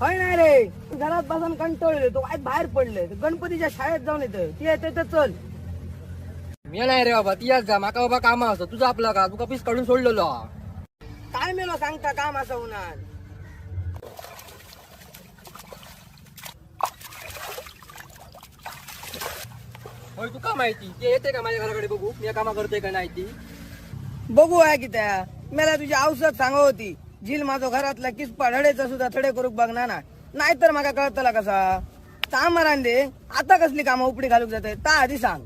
होय नाही रे? तू घरात बसून कंटाळले तो वाईट बाहेर पडले. गणपतीच्या शाळेत जाऊन येतं ती येते तर चल. मी नाही रे बाबा. ती जा. माका बाबा कामा असं तुझा आपला का? तुका पीस काढून सोडलेलो. काय मेलो सांगता काम असं होणार? होय तुका माहिती? ते येते का माझ्या घराकडे बघू? मी कामा करतोय का नाही ती? बघू आहे की त्या. मला तुझी औषध सांग होती. झील माझो घरातला किसपा ढडेचा सुद्धा थडे करूक बघणार ना. नाहीतर माका कळतला कसा? ता मरान दे आता कसली कामं उपडी घालूक जाते? ता आधी सांग.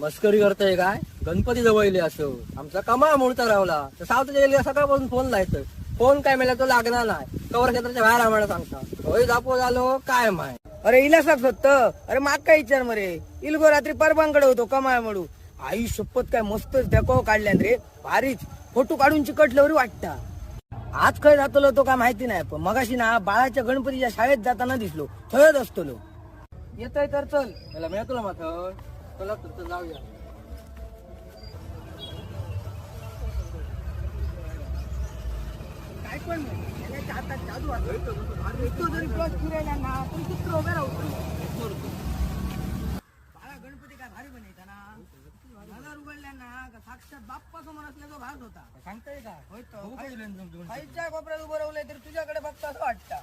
मस्करी करताय काय? गणपती जवळले असं. आमचा कमा मोडता रावला. तर सावताच्या गेली सकाळपासून फोन लायचं फोन काय मिळाला तो लागणार नाही. कवर क्षेत्राच्या बाहेर आम्हाला सांगता. होय दापो झालो काय माय? अरे इला सांग होत अरे माग काय विचार मरे? इलगो रात्री परबांकडे होतो कमाळ म्हणू आई शपथ काय मस्तच देको काढल्यान रे. भारीच. फोटो काढून चिकटल्यावर वाटता. आज काय जातलो तो काय माहिती नाही पण मगाशी ना बाळाच्या गणपतीच्या शाळेत जाताना दिसलो थळत असतलो. येतोय तर चल. मला मिळतो माथळ चला तर जाऊया. काय पण हातात जादू जरी फिरायला ना पण चित्र उभे राहतो बाळा गणपती काय भारी बनायचा ना नजर उघडल्या साक्षात बाप्पा समोर असल्याचा भाग होता. सांगताय का? होय बघू कोपऱ्यात उभं राहिलंय तर तुझ्याकडे फक्त असं वाटतं.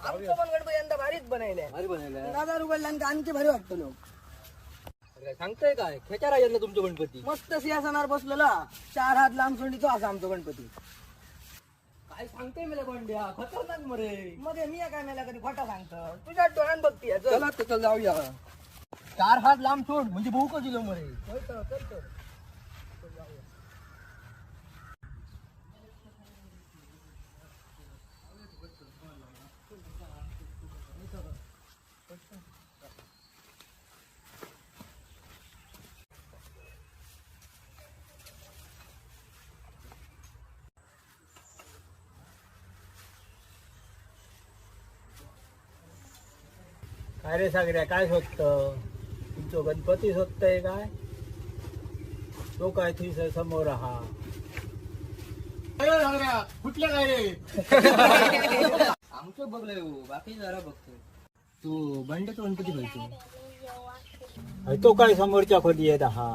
आमचं पण गणपती यंदा भारीच बनायलंय भारी बनवलंय. नजर उघडल्यानंतर आणखी भारी वाटतो लोक अरे सांगताय काय? खेचा राहिला ना तुमचं गणपती? मस्त सिंहासनावर बसलेला चार हात लांब सोंडीचा असा आमचा गणपती. काय सांगताय मला बंड्या खतरनाक मरे. मध्ये मी काय मेला कधी खोटा सांगतो? तुझ्या डोळ्यात बघती चल. चला तर चल जाऊया. चार हात लांब सोड म्हणजे भाऊ का दिलो मरे? अरे सगळ्या काय सागऱ्या काय शोधत? तुमचं गणपती शोधतंय काय? तो काय थी समोर हा कुठल्या काय रे आमचं बघलंय हो, बाकी जरा बघतो तू बंड्याचा गणपती बघतो तो काय समोरच्या खोली येत हा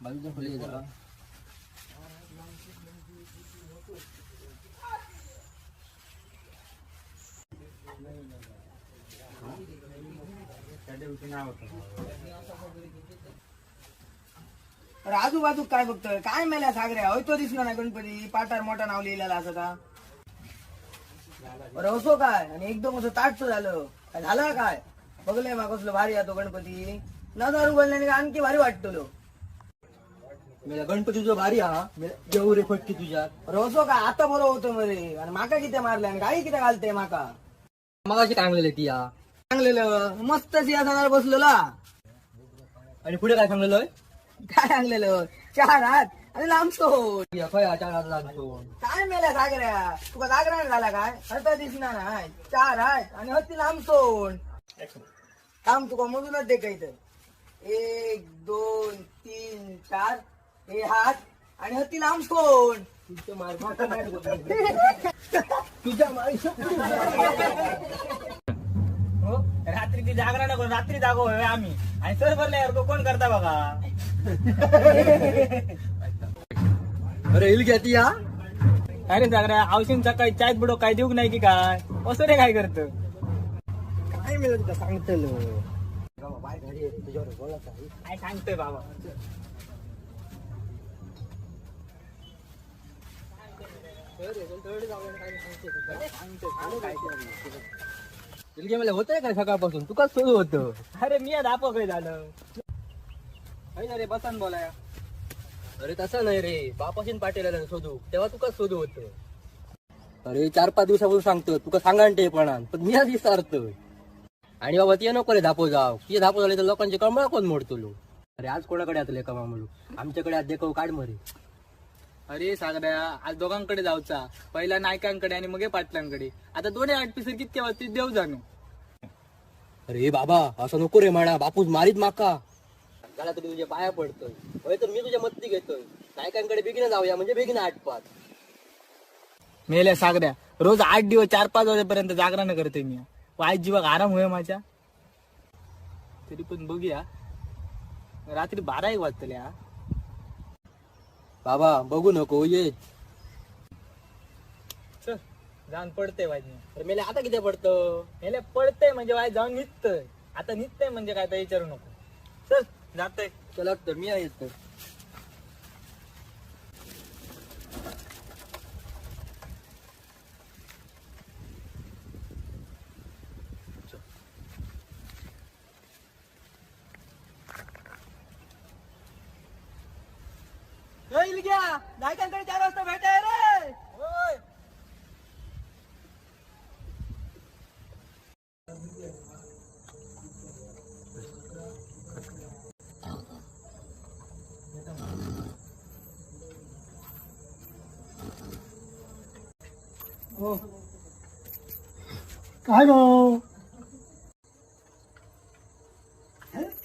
बाजूच्या खोली जरा अरे आजूबाजू काय बघतोय? काय मेल्या सागऱ्या? होय तो दिसला नाही गणपती. पाटार मोठा नाव लिहिलेला असं का? अरे असो काय? आणि एकदम असं ताटचं झालं. काय झालं काय? बघलंय मग कसलं भारी आहे तो गणपती. नजर उघडल्याने आणखी भारी वाटतो गणपती तुझा भारी हा. देऊ रे फटकी तुझ्यात. अरे असो काय? आता बरं होतो मरे आणि माका किती मारल्या आणि गाई किती घालते माका? मगाशी काय म्हणलेलं ती हा चांगलेलं मस्त सिंहासनावर बसलेला. आणि पुढे काय सांगलेलं काय आणलेलं चार हात आणि लांब सोड. खय चार हात लागतो काय मेल्या सागऱ्या? तुका जागरण झाला काय? आता दिसणार नाही. चार हात आणि हत्ती लांब सोड. थांब तुका मोजूनच दे काही तर. एक दोन तीन चार. हे हात आणि हत्ती लांब तुझ्या मार तुझ्या हो रात्री ती जागरण करून रात्री जागो होय आम्ही. आणि सर भरल्यावर कोण करता बघा? अरे येईल घ्या ती हा. अरे जागरा औषध सकाळी चाय बुडो काय देऊ नाही की काय? असं रे काय करत? काय मिळत तुला सांगतलं? ये. काय सांगतोय बाबा? इलगे मला होतंय का सकाळपासून? तुकाच सुरू होतं? अरे मी दापो काय झालं अरे रे बसा बोलाय अरे तसं नाही रे. बापाशीन पाटील शोधू. तेव्हा तुकाच शोधू होतं? अरे चार पाच दिवसापासून सांगतो तुका सांगा ते पण पण मी आज विचारतोय. आणि बाबा ते नको रे धापो जाव ती धापो झाले तर लोकांचे कमळ कोण मोडतो अरे आज कोणाकडे आतले कमा म्हणून आमच्याकडे आज देखो काढ मरे. अरे सागऱ्या आज दोघांकडे जाऊचा. पहिला नायकांकडे आणि मग पाटलांकडे. आता दोन्ही आठ पिसर कितके वाजतील देव जाणू? अरे बाबा असं नको रे म्हणा. बापूस मारीत माका. झाला तरी तुझ्या पाया पडतोय. होय तर मी तुझ्या मदती घेतोय. नायकांकडे बेगीन जाऊया म्हणजे बेगिनं आटपात. मेल्या सागऱ्या रोज आठ दिवस चार पाच वाजेपर्यंत जागरण करते मी. वाईट जीवाक आराम होय माझ्या? तरी पण बघूया. रात्री बारा एक वाजतल्या. बाबा बघू नको ये. चल जाऊन पडते वाईट तर मेले आता किती पडतं? मेल्या पडतंय म्हणजे वाईट जाऊन निघतंय. आता निघतंय म्हणजे काय तर विचारू नको. चल जातंय. चला तर मी आहे इथं. नायकांकडे चार वाजता भेटाय रे. हो. काय भाऊ?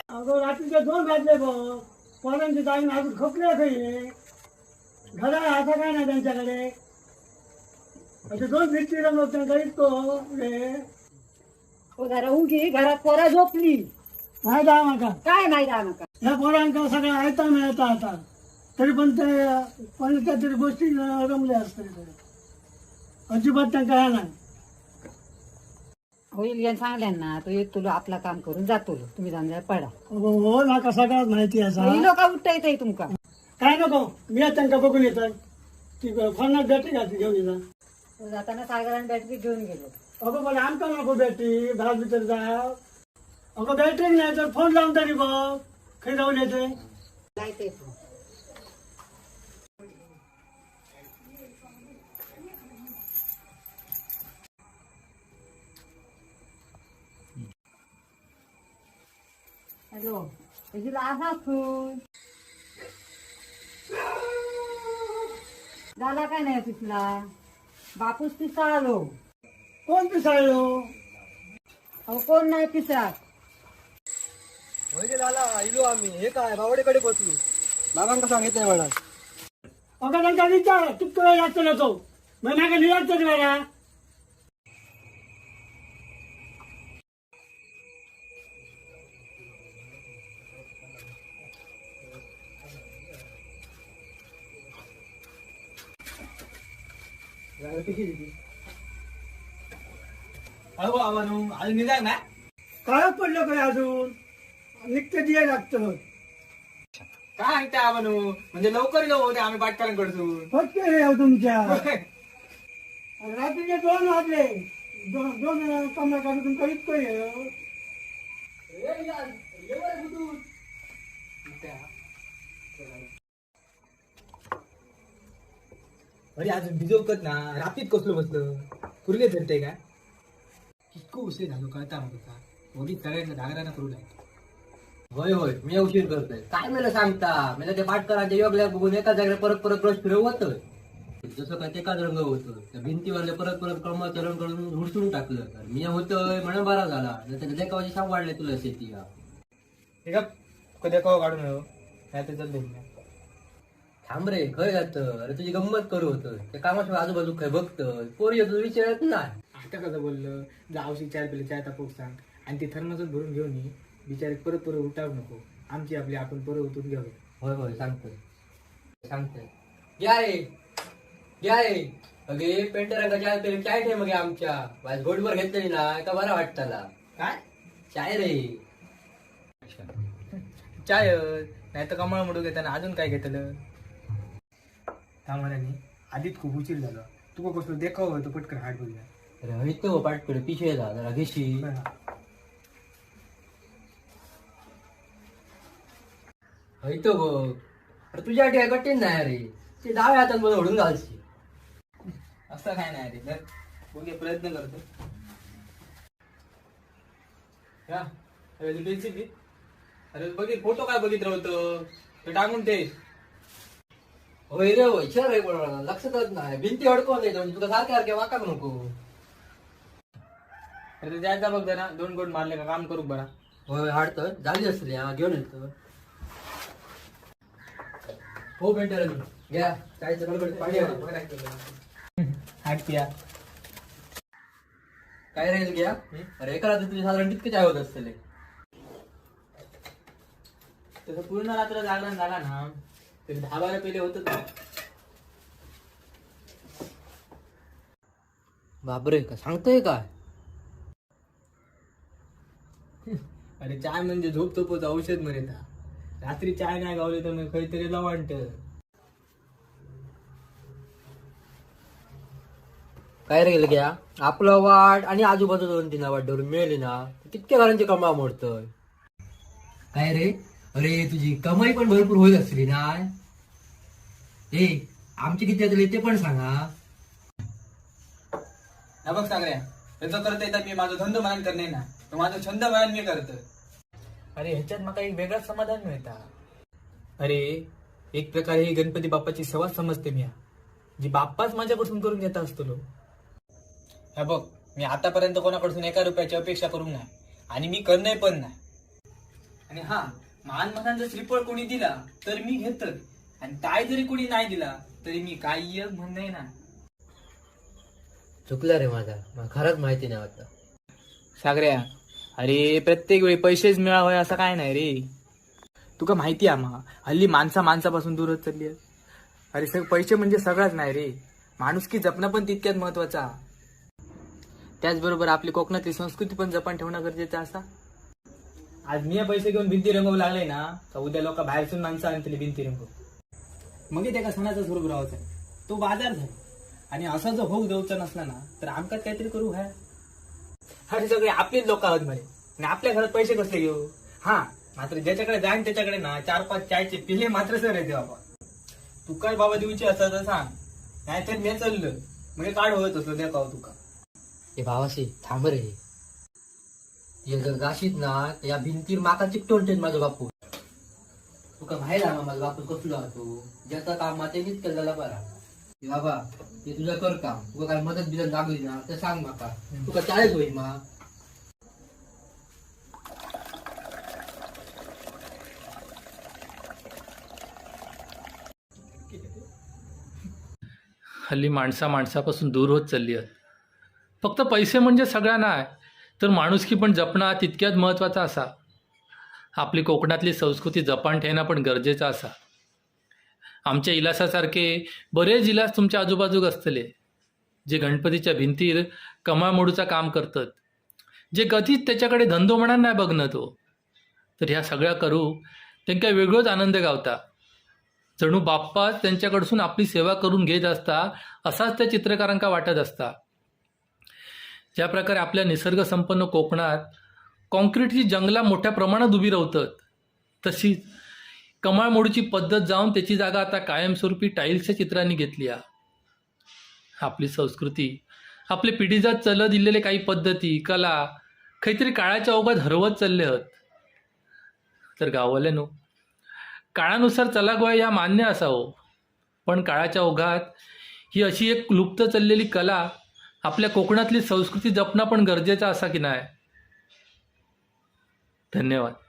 अगो रात्रीचे दोन वाजले भाऊ. पोरांची जाईन अजून खोकल्या काही घरा आता काय नाही त्यांच्याकडे. असे दोन भिंती रंगवत त्यांना इतको रे हो. जरा उगी घरात पोरा झोपली. नाही जा नका. काय नाही जा नका. या पोरांका सगळं ऐकता मिळतं आता. तरी पण ते कोणत्या तरी गोष्टी रमल्या असतात अजिबात त्यांना काय नाही. होईल या सांगल्यान तो येत तुला आपला काम करून जातो. तुम्ही जाऊन पडा. अगो हो नाका सगळ्यात माहिती आहे ही लोक उठता येते तुमका काय नको मी आज त्यांना बघून येतात ती फन्नास बॅटरी घातली घेऊन येतात जाताना सागरान बॅटरी घेऊन गेलो अगं पण आमका नको बॅटरी घरात भीतर जा अगं बॅटरी नाही तर फोन लावून तरी बघ खरी जाऊन येते जायचंय तू हॅलो त्याची असा तू झाला काय नाही पिसला बापूस पिसा आलो कोण पिसाळलो? अहो कोण नाही पिसात होय रे लाला इलो आम्ही. हे काय बावडेकडे बसलो. बाबांका सांगितलंय म्हणा अगं त्यांचा विचार. किती वेळ लागतो ना तो. मग मागे निराश तरी मला अहो आवानू अजून निघाय ना काळच पडलं काय अजून निघते दिया लागतं काय आहे त्या आवानू म्हणजे लवकर जाऊ होते आम्ही पाटकरांकडसून फक्त रे हो तुमच्या रात्रीचे दोन वाजले दोन दोन कमरा काढून तुमचं इतकं अरे अजून भिजवकत ना रात्रीत कसलो बसलं? पुरले धरते का कितको उशीर झालो कळता मग का मोदी सगळ्यांना जागराना करू लागतो होय होय मी उशीर करतोय. काय मला सांगता? मला ते पाटकरांच्या योगल्या बघून एका जागेला परत परत ब्रश फिरवत जसं काय ते काच रंग होतं. त्या भिंतीवरले परत परत क्रमाचं रंग करून हुडसून टाकलं. तर मी होतोय म्हणून बरा झाला. त्याच्या देखावाची शाप वाढले तुला शेती हा. का कधी कवा काढून नाही तर चालले थांब रे खय जात अरे तुझी गंमत करू होतं. त्या कामाशिवाय आजूबाजू काय बघतं? पोरी होतो विचारत नाही. आता कसं बोललं? जावशी चार पिले चार तापूक सांग. आणि ती थर्मासून भरून घेऊन ये. बिचारे परत परत उठावू नको. आमची आपली आपण परत उठून घ्यावं. होय होय सांगतोय. सांगतोय. घ्या रे. घ्या रे. अगे पेंटर रंगाच्या तरी चाय ठे मग आमच्या. वाज गोडभर घेतली ना का बरा वाटताला काय? चाय रे. चाय नाही तर कमळ मोडू घेताना अजून काय घेतलं? त्यामुळे आधीच खूप उशीर झाला. तुका कसलं देखाव तो पटकन हाट बोलला अरे हळीतो पाटकडे पिशवे जा जरा घेशी हळीतो बघ अरे तुझ्या कठीण नाही रे ते डाव्या हातात मध्ये ओढून घालशी असं काय नाही रे बघे प्रयत्न करतो. अरे तू पेन्सिल घे. अरे बघे फोटो काय बघितलं होतं ते? टाकून ते होय रे होय शर रे पण लक्षातच नाही भिंती अडकवून नाही तुका सारख्या सारख्या वाकाक नको अरे जायचा बघ जरा दोन गोड मारले का काम करू बरा होय हाडतं झाली असली हा घेऊन येतो हो पेंटर घ्या चायचं गडबड पाणी आणा. हाटक्या काय राहील घ्या अरे एका रात्री तुझे साधारण कितके चाय होत असतले तसं पूर्ण रात्र जागरण झाला ना तरी दहा बारा पेले होत बापरे का सांगतोय काय? अरे चाय म्हणजे झोप झोपच औषध म्हणे ता. रात्री चाय नाही गावली तर मग काहीतरी लवांट काय राहील घ्या आपलं वाट आणि आजूबाजू दोन तीन वाट धरून मिळेली ना कितक्या घरांची कमा मोडतोय. काय रे? अरे तुझी कमाई पण भरपूर होत असली ना. ए आमची किती असली ते पण सांगा. हा बघ सागऱ्या त्याचं करता येतात मी माझं धंदो मनान करणे ना तो माझा छंद मनान मी करतो. अरे ह्याच्यात मला एक वेगळं समाधान मिळता. अरे एक प्रकारे ही गणपती बाप्पाची सेवा समजते मी. जी बाप्पाच माझ्याकडून करून घेत असतो लो हा बघ मी आतापर्यंत कोणाकडून एका रुपयाची अपेक्षा करू नाही आणि मी करणे पण नाही. आणि हा मान जर श्रीफळ कोणी दिला तर मी घेत आणि काय जरी कोणी नाही दिला तरी मी काही म्हणणे ना. चुकला रे माझा. मला खरंच माहिती नाही वाटतं. सागऱ्या अरे प्रत्येक वेळी पैसेच मिळावे असं काय नाही रे. तुका माहिती आहे मा हल्ली माणसा माणसापासून दूरच चालली आहे. अरे सग पैसे म्हणजे सगळंच नाही रे. माणुसकी जपणं पण तितक्यात महत्त्वाचा. त्याचबरोबर आपली कोकणातली संस्कृती पण जपान ठेवणं गरजेचं असा. आज मी पैसे घेऊन भिंती रंगवू लागले ना तर उद्या लोक बाहेरसून माणसं आणतली भिंती रंगवू मग त्या सणाचा स्वरूप राहायचं तो बाजार झाला. आणि असा जर होऊ देऊचा नसला ना तर आमकात काहीतरी करू हाय अरे सगळे आपलेच लोक आहोत म्हणे. आणि आपल्या घरात पैसे कसले घेऊ? हा मात्र ज्याच्याकडे जाईन त्याच्याकडे ना चार पाच चायचे पिले मात्र सर येते बाबा. तू काय बाबा देऊची असं तर सांग. नाहीतर मी चाललं म्हणजे काढ होत असलं द्या का तुका. ए भावाशी थांब रे. हे जर गाशीत ना या भिंतीर माका चिकटवून ठेव माझा बापू तुका माहिती आहे ना माझा बापू कसलो हा तू? ज्याचं काम मातेनीच केलेला बरा. बाबा ते तुझं कर काम. तुका काय मदत बिदत लागली ना ते सांग माका. तुका चाळीस होईल मा. हल्ली माणसा माणसापासून दूर होत चालली आहेत. फक्त पैसे म्हणजे सगळा नाही तर माणुसकी पण जपणं तितक्यात महत्त्वाचा असा. आपली कोकणातली संस्कृती जपान ठेवणं पण गरजेचं असा. आमच्या इलासासारखे बरेच इलास तुमच्या आजूबाजूक असतले जे गणपतीच्या भिंतीर कमाळ मोडूचा काम करतात. जे कधीच त्याच्याकडे धंदो म्हणा नाही बघणं तो. तर ह्या सगळ्या करू त्यांका वेगळोच आनंद गावता. जणू बाप्पा त्यांच्याकडसून आपली सेवा करून घेत असता असाच त्या चित्रकारांका वाटत असता. ज्या प्रकारे आपल्या निसर्गसंपन्न कोकणात कॉन्क्रीटची जंगला मोठ्या प्रमाणात उभी राहतात तशीच कमाळमोडची पद्धत जाऊन त्याची जागा आता कायमस्वरूपी टाईल्सच्या चित्रांनी घेतली आहे. आपली संस्कृती आपले पिढीजात चलत दिलेले काही पद्धती कला काहीतरी काळाच्या ओघात हरवत चालले आहेत. तर गाववाल्यानो काळानुसार चलागोया या मान्य असावं. पण काळाच्या ओघात ही अशी एक लुप्त चाललेली कला आपल्या कोकणातली संस्कृती जपणं पण गरजेचं असा की नाही? धन्यवाद.